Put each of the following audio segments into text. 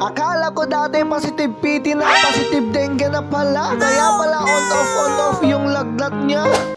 Akala ko dati positive PT na positive dengue na pala. Kaya pala on off on off yung lagnat niya.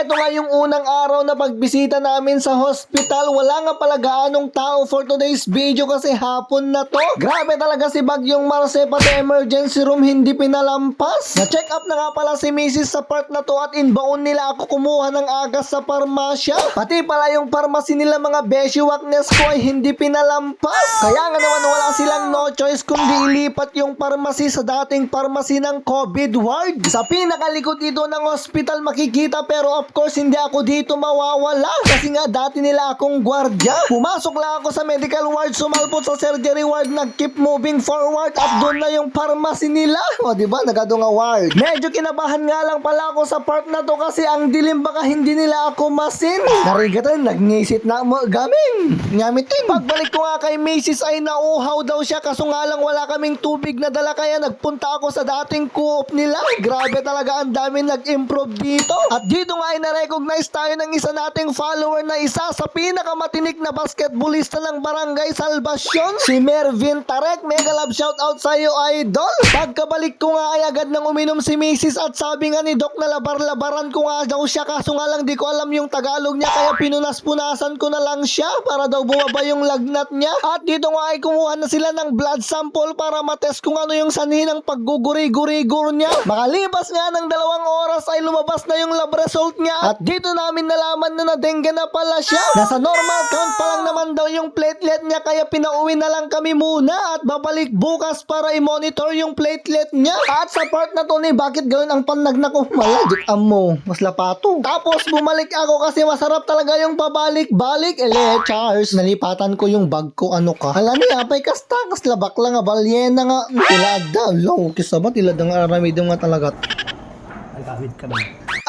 Heto nga yung unang araw na pagbisita namin sa hospital. Wala nga pala gaanong tao for today's video kasi hapon na to. Grabe talaga si Bagyong Marce pati emergency room hindi pinalampas. Na-check up na nga pala si Mrs. sa part na to at inbound nila ako kumuha ng agas sa parmasya. Pati pala yung pharmacy nila mga beshi waknes ko ay hindi pinalampas. Kaya nga naman wala silang no choice kundi ilipat yung pharmacy sa dating pharmacy ng COVID ward. Sa pinakalikod dito ng hospital makikita pero of course hindi ako dito mawawala kasi nga dati nila akong gwardya. Pumasok lang ako sa medical ward, sumalpot sa surgery ward, nag-keep moving forward at doon na yung pharmacy nila. O di ba nagado nga ward. Medyo kinabahan nga lang pala ako sa part na to kasi ang dilim baka hindi nila ako masin. Narigatan, nagngisit na mo gaming. Ngamitin. Pagbalik ko nga kay Macy's ay nauhaw daw siya kaso nga lang wala kaming tubig na dala kaya nagpunta ako sa dating co-op nila. Grabe talaga ang dami nag-improve dito. At dito nga ay na-recognize tayo ng isa nating follower na isa sa pinakamatinik na basketballista ng Barangay Salvacion, si Mervin Tarek. Mega love shoutout sa iyo, idol. Pagkabalik ko nga ay agad nang uminom si Mrs. at sabi nga ni Doc na labar-labaran ko nga daw siya kaso nga lang di ko alam yung Tagalog niya kaya pinunas-punasan ko na lang siya para daw bumaba yung lagnat niya. At dito nga ay kumuha na sila ng blood sample para matest kung ano yung sanhi ng pagguguri-guri-gur niya. Makalibas nga ng dalawang oras ay lumabas na yung lab result niya at dito namin nalaman na na dengue na pala siya. Nasa normal count pa lang naman daw yung platelet niya kaya pinauwi na lang kami muna at babalik bukas para i-monitor yung platelet niya. At sa part na to ni bakit gawin ang panagnak ko? Malagit amo, mas lapato. Tapos bumalik ako kasi masarap talaga yung pabalik-balik. Ele, Charles, nalipatan ko yung bag ko. Ano ka? Hala ni, apay kasta, kas labak lang nga, balyena nga. Tilada, lo, kisabat, tilada nga aramidong nga talaga. Nagkawid ka ba?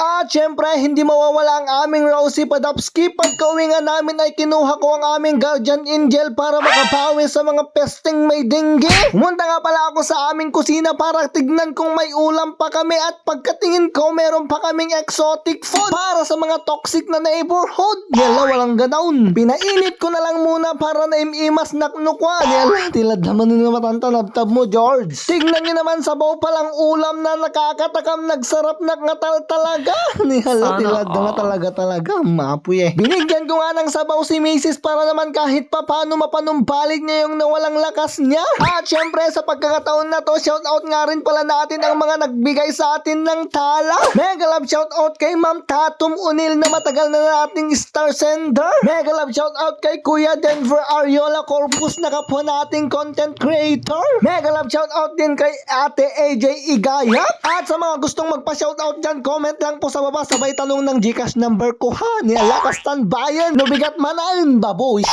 At syempre, hindi mawawala ang aming Rosie Padapski. Pagka-uwi nga namin ay kinuha ko ang aming guardian angel para makapawi sa mga pesting may dengue. Pumunta nga pala ako sa aming kusina para tignan kung may ulam pa kami at pagkatingin ko meron pa kaming exotic food para sa mga toxic na neighborhood. Yala, walang ganaon. Pinainit ko na lang muna para na imimas naknukwa. Yala, tilad naman na matantanabtab mo, George. Tignan nyo naman sa baw palang ulam na nakakatakam nagsarap na ngatal talaga. Nihala, Sana tilad na talaga talaga. Mapoy eh. Binigyan ko nga ng sabaw si Mrs. para naman kahit pa paano mapanumbalik niya yung nawalang lakas niya. At syempre sa pagkakataon na to, shout out nga rin pala natin ang mga nagbigay sa atin ng tala. Mega love shout out kay Ma'am Tatum Unil na matagal na nating star sender. Mega love shout out kay Kuya Denver Ariola Corpus na kapwa nating content creator. Mega love shout out din kay Ate AJ Igayap. At sa mga gustong magpa-shout out dyan, comment lang po sa baba sabay tanong ng Gcash number ko ha. Nialakas tanbayan, no bigat manan, baboy.